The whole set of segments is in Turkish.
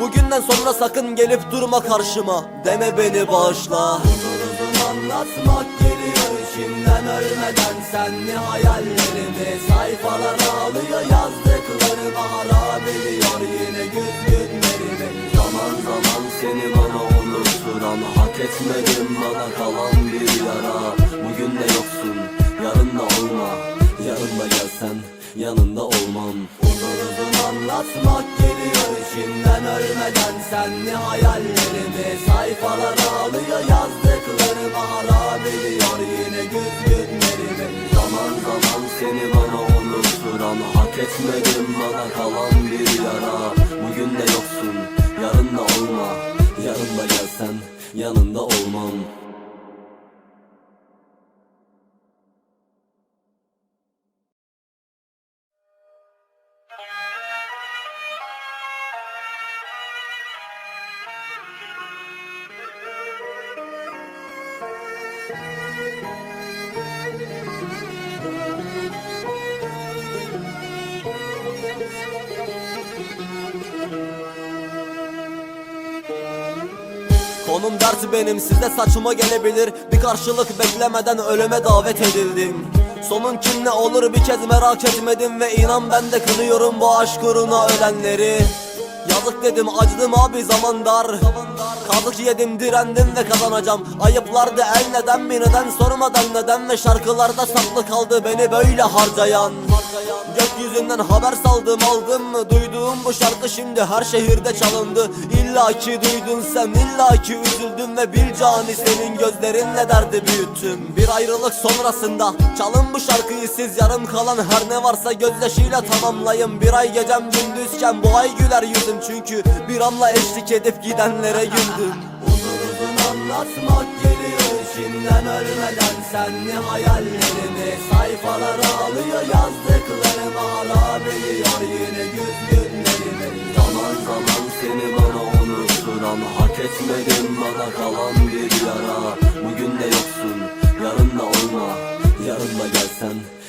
Bugünden sonra sakın gelip durma karşıma. Deme beni bağışla. Uzun anlatmak geliyor içimden ölmeden. Senli hayallerimi sayfalara alıyor Yazdıklarıma harap ediyor. Yine güz günlerimi Zaman zaman seni bana unutturan Hak etmedim bana kalan bir yara. Bugün de yoksun yarın da olma. Yarın da gelsen yanında olmam. Uzun uzun anlatmak içimden ölmeden Senli hayallerimi sayfalara alıyor Yazdıklarıma harap ediyor yine güz günlerimi Zaman zaman seni bana unutturan Hak etmedim bana kalan bir yara Konum dert benim size saçma gelebilir. Bir karşılık beklemeden ölüme davet edildim. Sonun kim ne olur bir kez merak etmedim Ve inan ben de kınıyorum bu aşk uğruna ölenleri Yazık dedim acıdım abi zaman dar. Kazık yedim direndim ve kazanacağım. Ayıplardı el neden mi neden sormadan neden Ve şarkılarda saklı kaldı beni böyle harcayan Gökyüzünden haber saldım aldım mı? Duyduğum bu şarkı şimdi her şehirde çalındı. İlla ki duydun sen illa ki üzüldüm Ve bir cani senin gözlerinle derdi büyüttüm. Bir ayrılık sonrasında çalın bu şarkıyı siz Yarım kalan her ne varsa gözyaşıyla tamamlayın. Bir ay gecem gündüzken bu ay güler yüzüm Çünkü bir anla eşlik edip gidenlere güldüm anlatmak geliyor içimden ölmeden. Senli hayallerimi sayfalara alıyor Yazdıklarıma harap ediyor yine güz günlerimi. Zaman zaman seni bana unutturan Hak etmedim bana kalan bir yara. Bugün de yoksun yarın da olma Yarın da gelsen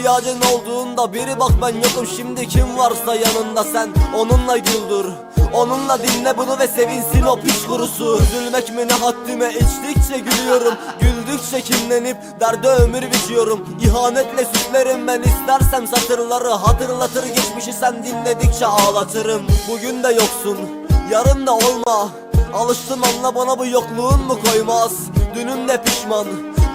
ihtiyacın olduğunda biri bak ben yokum. Şimdi kim varsa yanında sen onunla güldür. Onunla dinle bunu ve sevinsin o piç kurusu. Üzülmek mi ne haddime? İçtikçe gülüyorum. Güldükçe kinlenip derde ömür biçiyorum. İhanetle süslerim ben. İstersem satırları Hatırlatır. Geçmişi sen dinledikçe ağlatırım. Bugün de yoksun yarın da olma. Alıştım anla bana bu yokluğun mu koymaz? Dünüm de pişman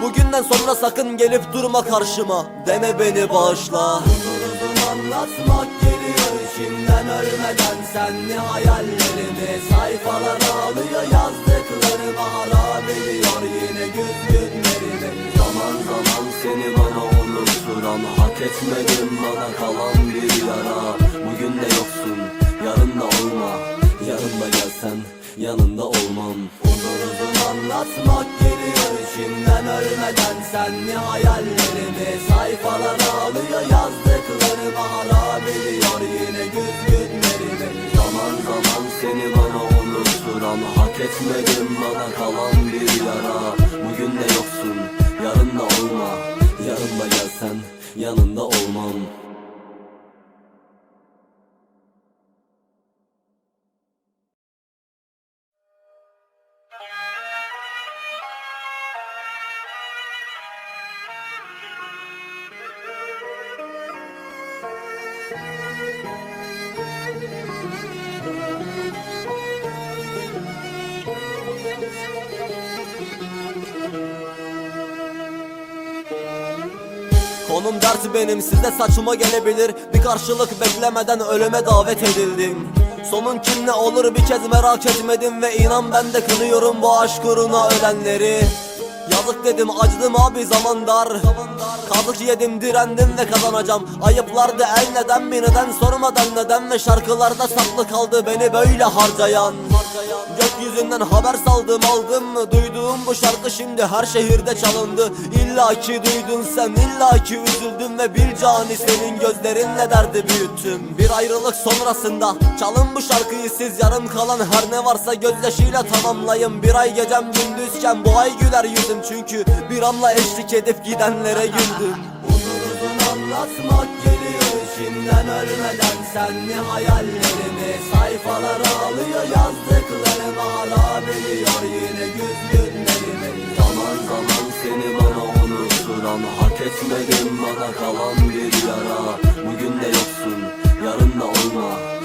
Bugünden sonra sakın gelip durma karşıma. Deme beni bağışla. Uzun anlatmak geliyor içimden ölmeden. Senli hayallerimi sayfalara alıyor Yazdıklarıma harap ediyor yine güz günlerimi Zaman zaman seni bana unutturan Hak etmedim bana kalan bir yara. Bugün de yoksun yarın da olma Yarın da gelsen yanında olmam. Uzun uzun anlatmak geliyor içimden ölmeden. Senli hayallerimi sayfalara alıyor Yazdıklarıma harap ediyor yine güz günlerimi Zaman zaman seni bana unutturan Hak etmedim bana kalan bir yara. Bugün de yoksun yarın da olma. Yarın da gelsen yanında olmam Konum dert benim size saçma gelebilir. Bir karşılık beklemeden ölüme davet edildim. Sonun kim ne olur bir kez merak etmedim Ve inan ben de kınıyorum bu aşk uğruna ölenleri Yazık dedim acıdım abi zaman dar. Kazık yedim direndim ve kazanacağım. Ayıplardı el neden bir neden sormadan neden Ve şarkılarda saklı kaldı beni böyle harcayan Gökyüzünden haber saldım aldım mı? Duyduğum bu şarkı şimdi her şehirde çalındı. İlla ki duydun sen illa ki üzüldüm Ve bir cani senin gözlerinle derdi büyüttüm. Bir ayrılık sonrasında çalın bu şarkıyı siz. Yarım kalan her ne varsa gözyaşıyla tamamlayın. Bir ay gecem gündüzken bu ay güler yüzüm. Çünkü bir anla eşlik edip gidenlere güldüm anlatmak geliyor içimden ölmeden senli hayallerimi? Sayfalara alıyor yazdıklarım hala biliyor yine güz günlerimi. Zaman zaman seni bana unutturan hak etmedim bana kalan bir yara. Bugün de yoksun yarın da olma